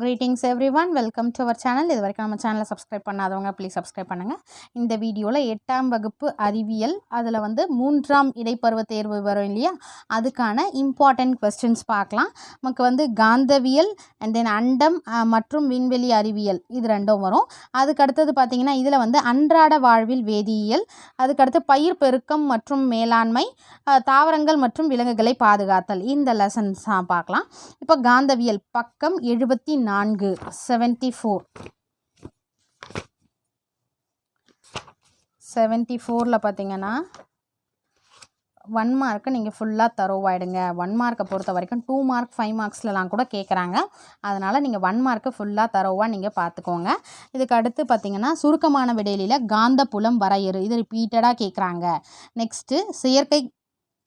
Greetings everyone welcome to our channel இது வரைக்கும் நம்ம சேனலை சப்ஸ்கிரைப் பண்ணாதவங்க ப்ளீஸ் சப்ஸ்கிரைப் பண்ணுங்கள் இந்த வீடியோவில் எட்டாம் வகுப்பு அறிவியல் அதில் வந்து மூன்றாம் இடைப்பருவ தேர்வு வரும் இல்லையா? அதுக்கான இம்பார்ட்டன்ட் கொஸ்டின்ஸ் பார்க்கலாம். நமக்கு வந்து காந்தவியல் அண்ட் தென் அண்டம் மற்றும் விண்வெளி அறிவியல் இது ரெண்டும் வரும். அதுக்கு அடுத்தது பார்த்திங்கன்னா இதில் வந்து அன்றாட வாழ்வில் வேதியியல் அதுக்கடுத்து பயிர் பெருக்கம் மற்றும் மேலாண்மை தாவரங்கள் மற்றும் விலங்குகளை பாதுகாத்தல். இந்த லெசன்ஸ் பார்க்கலாம். இப்போ காந்தவியல் பக்கம் எழுபத்தி நான்கு செவன்டி ஃபோர் செவன்ட்டி ஃபோரில் பார்த்தீங்கன்னா ஒன் மார்க்கு நீங்கள் ஃபுல்லாக தரோவாயிடுங்க ஒன் மார்க்கை பொறுத்த வரைக்கும் டூ மார்க் ஃபைவ் மார்க்ஸ்லலாம் கூட கேட்குறாங்க அதனால் நீங்கள் ஒன் மார்க்கு ஃபுல்லாக தரோவாக நீங்கள் பார்த்துக்கோங்க இதுக்கு அடுத்து பார்த்தீங்கன்னா சுருக்கமான விடையில காந்த புலம் வரையறு. இது ரிப்பீட்டடாக கேட்குறாங்க நெக்ஸ்ட்டு செயற்கை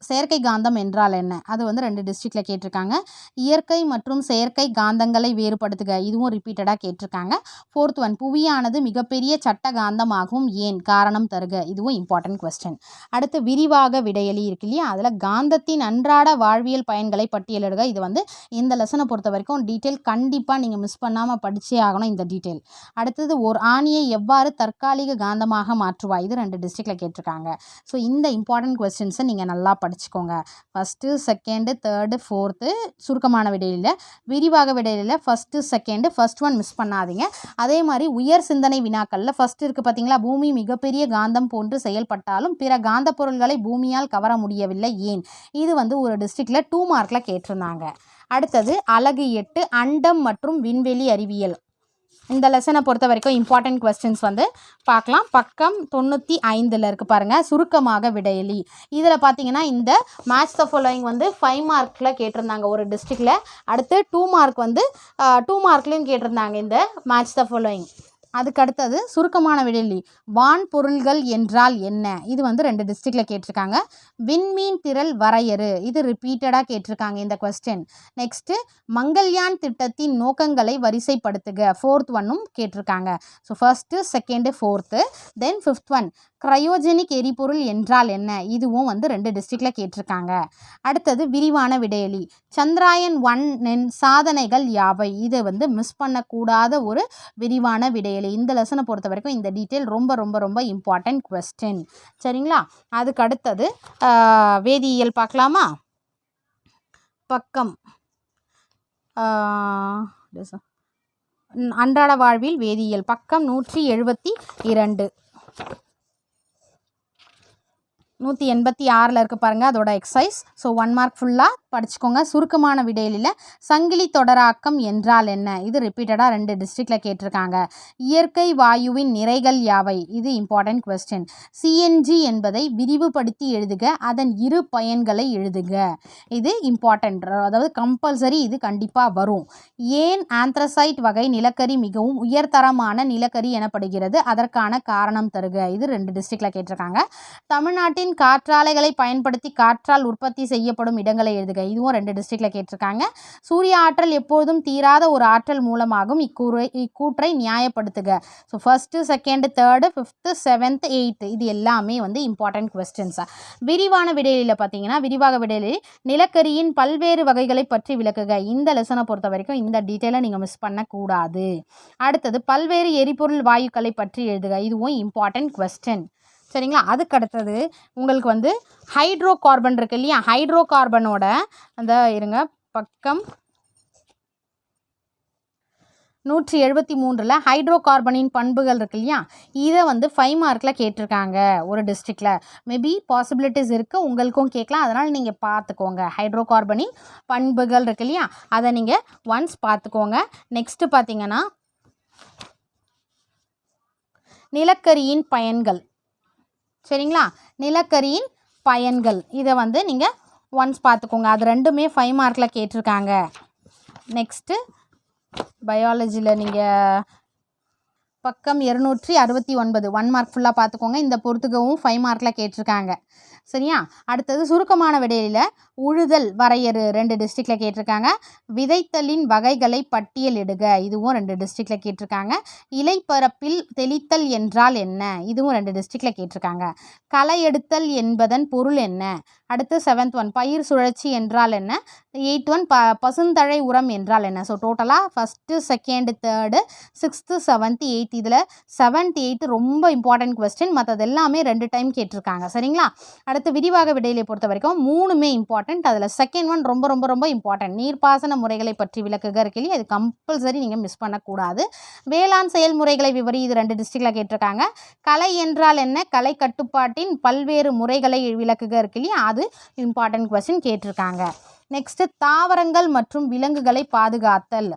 செயற்கை காந்தம் என்றால் என்ன? அது வந்து ரெண்டு டிஸ்ட்ரிக்டில் கேட்டிருக்காங்க. இயற்கை மற்றும் செயற்கை காந்தங்களை வேறுபடுத்துக. இதுவும் ரிப்பீட்டடாக கேட்டிருக்காங்க. ஃபோர்த் ஒன் புவியானது மிகப்பெரிய சட்ட காந்தமாகும். ஏன்? காரணம் தருக. இதுவும் இம்பார்ட்டன்ட் கொஸ்டின் அடுத்து விரிவாக விடையளி இருக்கு இல்லையா? அதில் காந்தத்தின் அன்றாட வாழ்வியல் பயன்களை பட்டியலிடுக. இது வந்து இந்த லெசனை பொறுத்த வரைக்கும் டீட்டெயில் கண்டிப்பாக நீங்கள் மிஸ் பண்ணாமல் படித்தே ஆகணும் இந்த டீட்டெயில் அடுத்தது ஒரு ஆணியை எவ்வாறு தற்காலிக காந்தமாக மாற்றுவா? இது ரெண்டு டிஸ்ட்ரிக்டில் கேட்டிருக்காங்க. ஸோ இந்த இம்பார்ட்டன்ட் கொஸ்டின்ஸை நீங்கள் நல்லா படிச்சுக்கோங்க. ஃபஸ்ட்டு செகண்டு தேர்டு ஃபோர்த்து சுருக்கமான விடையில் விரிவாக விடையில் first second first one miss பண்ணாதீங்க. அதே மாதிரி உயர் சிந்தனை வினாக்களில் ஃபஸ்ட் இருக்குது பார்த்தீங்களா பூமி மிகப்பெரிய காந்தம் போன்று செயல்பட்டாலும் பிற காந்த பொருள்களை பூமியால் கவர முடியவில்லை ஏன்? இது வந்து ஒரு டிஸ்ட்ரிக்டில் டூ மார்க்கில் கேட்டிருந்தாங்க. அடுத்தது அலகு எட்டு அண்டம் மற்றும் விண்வெளி அறிவியல். இந்த லெசனை பொறுத்த வரைக்கும் இம்பார்ட்டன்ட் கொஸ்டின்ஸ் வந்து பார்க்கலாம். பக்கம் தொண்ணூற்றி ஐந்தில் இருக்குது பாருங்கள் சுருக்கமாக விடையலி. இதில் பார்த்தீங்கன்னா இந்த மேட்ச் த ஃபாலோயிங் வந்து ஃபைவ் மார்க்கில் கேட்டிருந்தாங்க ஒரு டிஸ்ட்ரிக்டில் அடுத்து டூ மார்க் வந்து டூ மார்க்லேயும் கேட்டிருந்தாங்க இந்த மேட்ச் த ஃபாலோயிங் அதுக்கு அடுத்தது சுருக்கமான விடலி. வான் பொருள்கள் என்றால் என்ன? இது வந்து ரெண்டு டிஸ்ட்ரிக்டில் கேட்டிருக்காங்க. விண்மீன் திரள் வரையறு. இது ரிப்பீட்டடாக கேட்டிருக்காங்க இந்த கொஸ்டின் நெக்ஸ்ட்டு மங்கள்யான் திட்டத்தின் நோக்கங்களை வரிசைப்படுத்துக. ஃபோர்த் ஒன்னும் கேட்டிருக்காங்க. So first second fourth then fifth one cryogenic எரிபொருள் என்றால் என்ன? இதுவும் வந்து ரெண்டு டிஸ்ட்ரிக்டில் கேட்டிருக்காங்க. அடுத்தது விரிவான விடையலி. சந்திராயன் ஒன் சாதனைகள் யாவை? இது வந்து மிஸ் பண்ணக்கூடாத ஒரு விரிவான விடையலி. இந்த லெசனை பொறுத்த வரைக்கும் இந்த டீட்டெயில் ரொம்ப ரொம்ப ரொம்ப இம்பார்ட்டன்ட் கொஸ்டின் சரிங்களா? அதுக்கு அடுத்தது வேதியியல் பார்க்கலாமா? பக்கம். அன்றாட வாழ்வில் வேதியியல். பக்கம் நூற்றி எழுபத்தி இரண்டு. நூற்றி எண்பத்தி ஆறில் இருக்குது பாருங்கள் அதோட எக்ஸசைஸ் ஸோ ஒன் மார்க் ஃபுல்லாக படிச்சுக்கோங்க. சுருக்கமான விடையிலில் சங்கிலி தொடராக்கம் என்றால் என்ன? இது ரிப்பீட்டடாக ரெண்டு டிஸ்ட்ரிக்டில் கேட்டிருக்காங்க. இயற்கை வாயுவின் நிறைகள் யாவை? இது இம்பார்ட்டன்ட் கொஸ்டின் சிஎன்ஜி என்பதை விரிவுபடுத்தி எழுதுக. அதன் இரு பயன்களை எழுதுக. இது இம்பார்ட்டன்ட் அதாவது கம்பல்சரி இது கண்டிப்பாக வரும். ஏன் ஆந்த்ரசைட் வகை நிலக்கரி மிகவும் உயர்தரமான நிலக்கரி எனப்படுகிறது? அதற்கான காரணம் தருக. இது ரெண்டு டிஸ்ட்ரிக்டில் கேட்டிருக்காங்க. தமிழ்நாட்டின் காற்றாலைகளை பயன்படுத்தி காற்றால் உற்பத்தி செய்யப்படும் இடங்களை எழுதுக. இதுவும் ரெண்டு டிஸ்ட்ரிக்டில் கேட்டிருக்காங்க. சூரிய ஆற்றல் எப்பொழுதும் தீராத ஒரு ஆற்றல் மூலமாகும். இக்கூறை இக்கூற்றை நியாயப்படுத்துக. So first second third fifth seventh eighth இது எல்லாமே வந்து இம்பார்ட்டன்ட் கொஸ்டின்ஸ் விரிவான விடையில பார்த்தீங்கன்னா விரிவாக விடையிலில் நிலக்கரியின் பல்வேறு வகைகளை பற்றி விளக்குக. இந்த லெசனை பொறுத்த வரைக்கும் இந்த டீட்டெயிலை நீங்கள் மிஸ் பண்ணக்கூடாது. அடுத்தது பல்வேறு எரிபொருள் வாயுக்களை பற்றி எழுதுக. இதுவும் இம்பார்ட்டன்ட் கொஸ்டின் சரிங்களா? அதுக்கு அடுத்தது உங்களுக்கு வந்து ஹைட்ரோ கார்பன் இருக்குது இல்லையா? ஹைட்ரோ கார்பனோட அந்த இருங்க பக்கம் நூற்றி எழுபத்தி மூன்றில் ஹைட்ரோ கார்பனின் பண்புகள் இருக்கு இல்லையா? இதை வந்து ஃபைவ் மார்க்கில் கேட்டிருக்காங்க ஒரு டிஸ்ட்ரிக்டில் மேபி பாசிபிலிட்டிஸ் இருக்குது உங்களுக்கும் கேட்கலாம். அதனால் நீங்கள் பார்த்துக்கோங்க. ஹைட்ரோ கார்பனின் பண்புகள் இருக்கு இல்லையா? அதை நீங்கள் ஒன்ஸ் பார்த்துக்கோங்க. நெக்ஸ்ட்டு பார்த்தீங்கன்னா நிலக்கரியின் பயன்கள். சரிங்களா? நிலக்கரியின் பயன்கள். இதை வந்து நீங்கள் ஒன்ஸ் பார்த்துக்கோங்க. அது ரெண்டுமே ஃபைவ் மார்க்கில் கேட்டிருக்காங்க. நெக்ஸ்ட்டு பயாலஜியில் நீங்கள் பக்கம் இருநூற்றி அறுபத்தி ஒன்பது. ஒன் மார்க் ஃபுல்லாக பார்த்துக்கோங்க. இந்த பொறுத்துக்கவும் ஃபைவ் மார்க்கில் கேட்டிருக்காங்க. சரியா? அடுத்தது சுருக்கமான விடையில உழுதல் வரையறு ரெண்டு டிஸ்ட்ரிக்டில் கேட்டிருக்காங்க. விதைத்தலின் வகைகளை பட்டியலிடுக. இதுவும் ரெண்டு டிஸ்ட்ரிக்டில் கேட்டிருக்காங்க. இலைப்பரப்பில் தெளித்தல் என்றால் என்ன? இதுவும் ரெண்டு டிஸ்ட்ரிக்டில் கேட்டிருக்காங்க. களை எடுத்தல் என்பதன் பொருள் என்ன? அடுத்து செவன்த் ஒன் பயிர் சுழற்சி என்றால் என்ன? எயிட் ஒன் ப பசுந்தழை உரம் என்றால் என்ன? ஸோ டோட்டலாக first second third sixth seventh eighth இதில் செவன்த் எயித்து ரொம்ப இம்பார்ட்டன்ட் கொஸ்டின் மற்றது எல்லாமே ரெண்டு டைம் கேட்டிருக்காங்க. சரிங்களா? அடுத்து விரிவாக விடையிலை பொறுத்த வரைக்கும் மூணுமே இம்பார்ட்டன்ட் அதில் செகண்ட் ஒன் ரொம்ப ரொம்ப ரொம்ப இம்பார்ட்டன்ட் நீர்ப்பாசன முறைகளை பற்றி விளக்குக இருக்கலி அது கம்பல்சரி நீங்கள் மிஸ் பண்ணக்கூடாது. வேளாண் செயல்முறைகளை விவரி இது ரெண்டு டிஸ்ட்ரிக்டில் கேட்டிருக்காங்க. கலை என்றால் என்ன? கலை கட்டுப்பாட்டின் பல்வேறு முறைகளை விளக்குக இருக்கலி அது அது இம்பார்ட்டன்ட் கொஸ்டின் கேட்டிருக்காங்க. நெக்ஸ்ட்டு தாவரங்கள் மற்றும் விலங்குகளை பாதுகாத்தல்.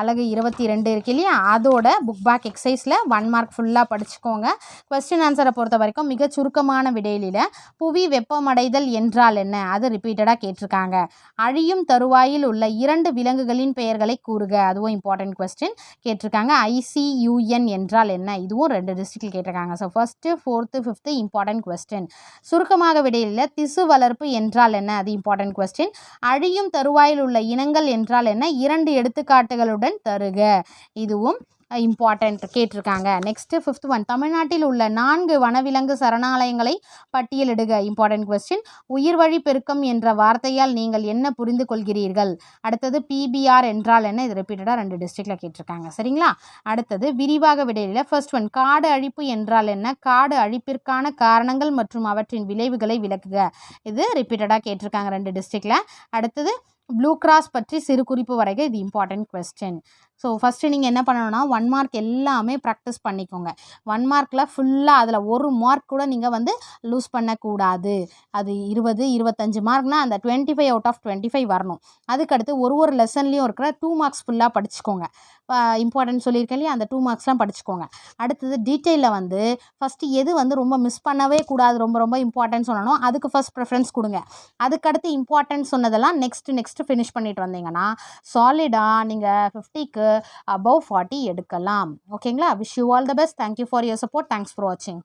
அழகு இருபத்தி ரெண்டு இருக்கு இல்லையா? அதோட புக் பேக் எக்ஸசைஸில் ஒன் மார்க் ஃபுல்லாக படிச்சுக்கோங்க. கொஸ்டின் ஆன்சரை பொறுத்த வரைக்கும் மிக சுருக்கமான விடையிலில் புவி வெப்பமடைதல் என்றால் என்ன? அது ரிப்பீட்டடாக கேட்டிருக்காங்க. அழியும் தருவாயில் உள்ள இரண்டு விலங்குகளின் பெயர்களை கூறுக. அதுவும் இம்பார்ட்டன்ட் கொஸ்டின் கேட்டிருக்காங்க. ஐசியூஎன் என்றால் என்ன? இதுவும் ரெண்டு டிஸ்ட்ரிக்டில் கேட்டிருக்காங்க. So first fourth fifth important question சுருக்கமாக விடையில் திசு வளர்ப்பு என்றால் என்ன? அது இம்பார்ட்டன்ட் கொஸ்டின் அழியும் தருவாயில் உள்ள இனங்கள் என்றால் என்ன? இரண்டு எடுத்துக்காட்டுகளுடன் தருக. இதுவும் இம்பார்ட்டண்ட் கேட்டிருக்காங்க. நெக்ஸ்ட்டு ஃபிஃப்த் ஒன் தமிழ்நாட்டில் உள்ள நான்கு வனவிலங்கு சரணாலயங்களை பட்டியலிடுக இம்பார்ட்டன்ட் கொஸ்டின் உயிர்வழி பெருக்கம் என்ற வார்த்தையால் நீங்கள் என்ன புரிந்து கொள்கிறீர்கள்? அடுத்தது பிபிஆர் என்றால் என்ன? இது ரிப்பீட்டடாக ரெண்டு டிஸ்ட்ரிக்டில் கேட்டிருக்காங்க. சரிங்களா? அடுத்தது விரிவாக விடையில ஃபர்ஸ்ட் ஒன் காடு அழிப்பு என்றால் என்ன? காடு அழிப்பிற்கான காரணங்கள் மற்றும் அவற்றின் விளைவுகளை விளக்குக. இது ரிப்பீட்டடாக கேட்டிருக்காங்க ரெண்டு டிஸ்ட்ரிக்டில் அடுத்தது ப்ளூ கிராஸ் பற்றி சிறு குறிப்பு வரைக இது இம்பார்ட்டன்ட் கொஸ்டின் ஸோ ஃபஸ்ட்டு நீங்கள் என்ன பண்ணணும்னா ஒன் மார்க் எல்லாமே ப்ராக்டிஸ் பண்ணிக்கோங்க. ஒன் மார்க்கில் ஃபுல்லாக அதில் ஒரு மார்க் கூட நீங்கள் வந்து லூஸ் பண்ணக்கூடாது. அது இருபது இருபத்தஞ்சு மார்க்னா அந்த twenty five out of twenty five வரணும். அதுக்கடுத்து ஒரு ஒரு லெசன்லேயும் இருக்கிற டூ மார்க்ஸ் ஃபுல்லாக படிச்சுக்கோங்க. இம்பார்ட்டன்ட் சொல்லியிருக்கேன் இல்லையா? அந்த டூ மார்க்ஸ்லாம் படிச்சுக்கோங்க. அடுத்தது டீட்டெயிலில் வந்து ஃபஸ்ட்டு எது வந்து ரொம்ப மிஸ் பண்ணவே கூடாது ரொம்ப ரொம்ப இம்பார்ட்டன்ட் சொல்லணும் அதுக்கு ஃபஸ்ட் ப்ரிஃபரன்ஸ் கொடுங்க. அதுக்கடுத்து இம்பார்ட்டன்ட் சொன்னதெல்லாம் நெக்ஸ்ட்டு நெக்ஸ்ட்டு ஃபினிஷ் பண்ணிட்டு வந்தீங்கன்னா சாலிடாக நீங்கள் ஃபிஃப்டிக்கு அபவ் ஃபார்ட்டி எடுக்கலாம். ஓகேங்களா wish you all the best thank you for your support thanks for வாட்சிங்